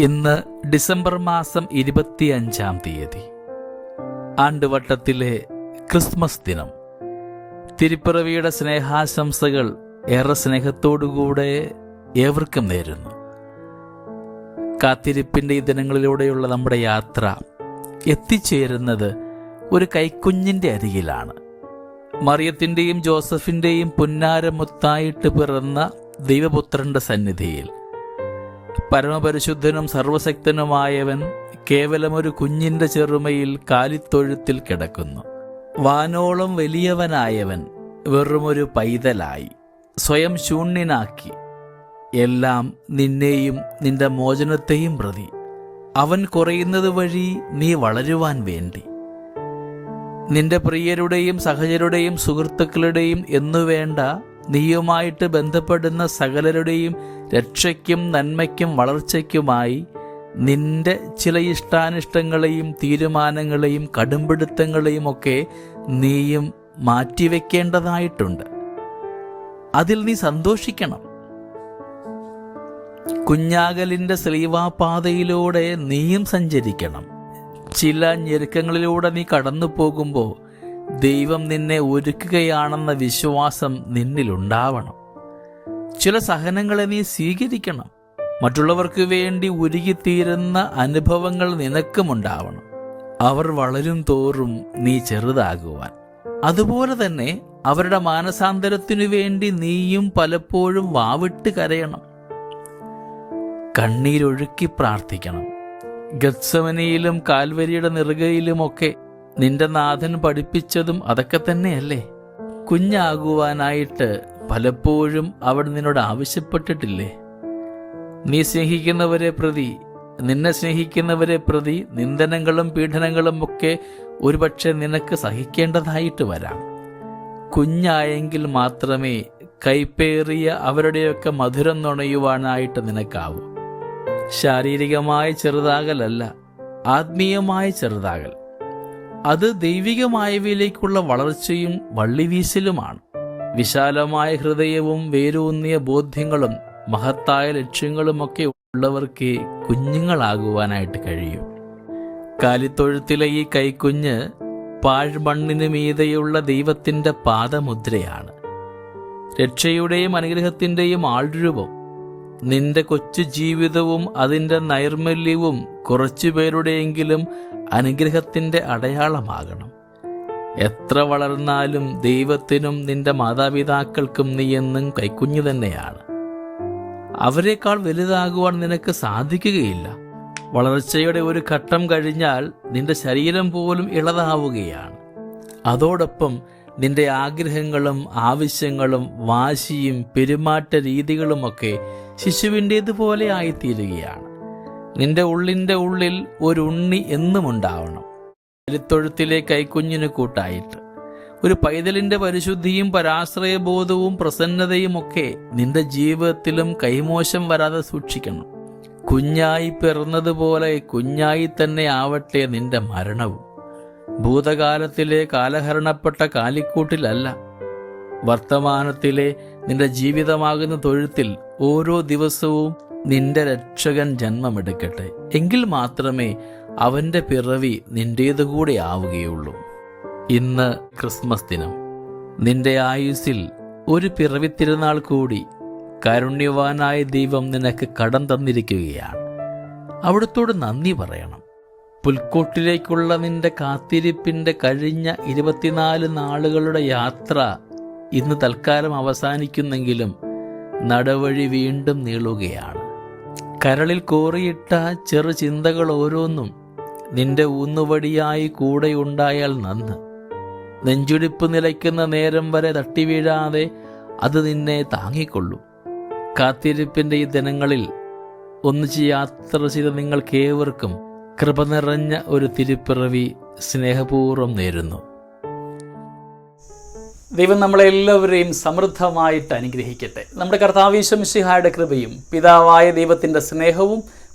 ഇന്ന് ഡിസംബർ മാസം ഇരുപത്തിയഞ്ചാം തീയതി. ആണ്ടുവട്ടത്തിലെ ക്രിസ്മസ് ദിനം. തിരുപ്പിറവിയുടെ സ്നേഹാശംസകൾ ഏറെ സ്നേഹത്തോടുകൂടെ ഏവർക്കും നേരുന്നു. കാത്തിരിപ്പിന്റെ ഈ ദിനങ്ങളിലൂടെയുള്ള നമ്മുടെ യാത്ര എത്തിച്ചേരുന്നത് ഒരു കൈക്കുഞ്ഞിന്റെ അരികിലാണ്. മറിയത്തിന്റെയും ജോസഫിന്റെയും പുന്നാരമുത്തായിട്ട് പിറന്ന ദൈവപുത്രന്റെ സന്നിധിയിൽ പരമപരിശുദ്ധനും സർവശക്തനുമായവൻ കേവലമൊരു കുഞ്ഞിന്റെ ചെറുമയിൽ കാലിത്തൊഴുത്തിൽ കിടക്കുന്നു. വാനോളം വലിയവനായവൻ വെറുമൊരു പൈതലായി. സ്വയം ശൂന്യനാക്കി. എല്ലാം നിന്നെയും നിന്റെ മോചനത്തെയും പ്രതി. അവൻ കുറയുന്നത് വഴി നീ വളരുവാൻ വേണ്ടി. നിന്റെ പ്രിയരുടെയും സഹചരുടെയും സുഹൃത്തുക്കളുടെയും എന്നുവേണ്ട നീയുമായിട്ട് ബന്ധപ്പെടുന്ന സകലരുടെയും രക്ഷയ്ക്കും നന്മയ്ക്കും വളർച്ചയ്ക്കുമായി നിന്റെ ചില ഇഷ്ടാനിഷ്ടങ്ങളെയും തീരുമാനങ്ങളെയും കടുംപിടുത്തങ്ങളെയും ഒക്കെ നീയും മാറ്റിവെക്കേണ്ടതായിട്ടുണ്ട്. അതിൽ നീ സന്തോഷിക്കണം. കുഞ്ഞാകലിന്റെ ശ്രീവാപാതയിലൂടെ നീയും സഞ്ചരിക്കണം. ചില ഞെരുക്കങ്ങളിലൂടെ നീ കടന്നു പോകുമ്പോൾ ദൈവം നിന്നെ ഒരുക്കുകയാണെന്ന വിശ്വാസം നിന്നിലുണ്ടാവണം. ചില സഹനങ്ങളെ നീ സ്വീകരിക്കണം. മറ്റുള്ളവർക്ക് വേണ്ടി ഉരുകിത്തീരുന്ന അനുഭവങ്ങൾ നിനക്കുമുണ്ടാവണം. അവർ വളരും തോറും നീ ചെറുതാകുവാൻ. അതുപോലെ തന്നെ അവരുടെ മാനസാന്തരത്തിനു വേണ്ടി നീയും പലപ്പോഴും വാവിട്ട് കരയണം. കണ്ണീരൊഴുക്കി പ്രാർത്ഥിക്കണം. ഗത്സവനയിലും കാൽവരിയുടെ നെറുകയിലുമൊക്കെ നിന്റെ നാഥൻ പഠിപ്പിച്ചതും അതൊക്കെ തന്നെയല്ലേ? കുഞ്ഞാകുവാനായിട്ട് പലപ്പോഴും അവൾ നിന്നോട് ആവശ്യപ്പെട്ടിട്ടില്ലേ? നീ സ്നേഹിക്കുന്നവരെ പ്രതി നിന്നെ സ്നേഹിക്കുന്നവരെ പ്രതി നിന്ദനങ്ങളും പീഡനങ്ങളും ഒക്കെ ഒരുപക്ഷെ നിനക്ക് സഹിക്കേണ്ടതായിട്ട് വരാം. കുഞ്ഞായെങ്കിൽ മാത്രമേ കൈപ്പേറിയ അവരുടെയൊക്കെ മധുരം നുണയുവാനായിട്ട് നിനക്കാവൂ. ശാരീരികമായ ചെറുതാകലല്ല ആത്മീയമായ ചെറുതാകൽ. അത് ദൈവികമായവയിലേക്കുള്ള വളർച്ചയും വള്ളിവീശലുമാണ്. വിശാലമായ ഹൃദയവും വേരൂന്നിയ ബോധ്യങ്ങളും മഹത്തായ ലക്ഷ്യങ്ങളുമൊക്കെ ഉള്ളവർക്ക് കുഞ്ഞുങ്ങളാകുവാനായിട്ട് കഴിയും. കാലിത്തൊഴുത്തിലെ ഈ കൈക്കുഞ്ഞ് പാഴ്മണ്ണിന് മീതെയുള്ള ദൈവത്തിന്റെ പാദമുദ്രയാണ്. രക്ഷയുടെയും അനുഗ്രഹത്തിന്റെയും ആൾരൂപം നിന്റെ കൊച്ചു ജീവിതവും അതിന്റെ നൈർമല്യവും കുറച്ചുപേരുടെയെങ്കിലും അനുഗ്രഹത്തിന്റെ അടയാളമാകണം. എത്ര വളർന്നാലും ദൈവത്തിനും നിന്റെ മാതാപിതാക്കൾക്കും നീ എന്നും കൈക്കുഞ്ഞു തന്നെയാണ്. അവരെക്കാൾ വലുതാകുവാൻ നിനക്ക് സാധിക്കുകയില്ല. വളർച്ചയുടെ ഒരു ഘട്ടം കഴിഞ്ഞാൽ നിന്റെ ശരീരം പോലും ഇളതാവുകയാണ്. അതോടൊപ്പം നിന്റെ ആഗ്രഹങ്ങളും ആവശ്യങ്ങളും വാശിയും പെരുമാറ്റ രീതികളുമൊക്കെ ശിശുവിന്റേതുപോലെ ആയിത്തീരുകയാണ്. നിന്റെ ഉള്ളിന്റെ ഉള്ളിൽ ഒരു ഉണ്ണി എന്നും ഉണ്ടാവണം തൊഴുത്തിലെ കൈക്കുഞ്ഞിന് കൂട്ടായിട്ട്. ഒരു പൈതലിന്റെ പരിശുദ്ധിയും പരാശ്രയബോധവും പ്രസന്നതയും ഒക്കെ നിന്റെ ജീവിതത്തിലും കൈമോശം വരാതെ സൂക്ഷിക്കണം. കുഞ്ഞായി പിറന്നതുപോലെ കുഞ്ഞായി തന്നെ ആവട്ടെ നിന്റെ മരണവും. ഭൂതകാലത്തിലെ കാലഹരണപ്പെട്ട കാലിക്കൂട്ടിലല്ല. വർത്തമാനത്തിലെ നിന്റെ ജീവിതമാകുന്ന തൊഴുത്തിൽ ഓരോ ദിവസവും നിന്റെ രക്ഷകൻ ജന്മമെടുക്കട്ടെ. എങ്കിൽ മാത്രമേ അവന്റെ പിറവി നിന്റേതുകൂടെ ആവുകയുള്ളൂ. ഇന്ന് ക്രിസ്മസ് ദിനം. നിന്റെ ആയുസ്സിൽ ഒരു പിറവി തിരുനാൾ കൂടി കാരുണ്യവാനായ ദൈവം നിനക്ക് കടം തന്നിരിക്കുകയാണ്. അവിടത്തോട് നന്ദി പറയണം. പുൽക്കൂട്ടിലേക്കുള്ള നിന്റെ കാത്തിരിപ്പിന്റെ കഴിഞ്ഞ ഇരുപത്തിനാല് നാളുകളുടെ യാത്ര ഇന്ന് തൽക്കാലം അവസാനിക്കുന്നെങ്കിലും നടവഴി വീണ്ടും നീളുകയാണ്. കരളിൽ കോറിയിട്ട ചെറു ചിന്തകൾ ഓരോന്നും നിന്റെ ഊന്നുവടിയായി കൂടെയുണ്ടായാൽ നന്ന്. നെഞ്ചുടിപ്പ് നിലയ്ക്കുന്ന നേരം വരെ തട്ടിവീഴാതെ അത് നിന്നെ താങ്ങിക്കൊള്ളൂ. കാത്തിരിപ്പിന്റെ ഈ ദിനങ്ങളിൽ ഒന്നിച്ച് യാത്ര ചെയ്ത നിങ്ങൾക്കേവർക്കും കൃപ നിറഞ്ഞ ഒരു തിരുപ്പിറവി സ്നേഹപൂർവം നേരുന്നു. ദൈവം നമ്മളെല്ലാവരെയും സമൃദ്ധമായിട്ട് അനുഗ്രഹിക്കട്ടെ. നമ്മുടെ കർത്താവീശംശിഹായുടെ കൃപയും പിതാവായ ദൈവത്തിന്റെ സ്നേഹവും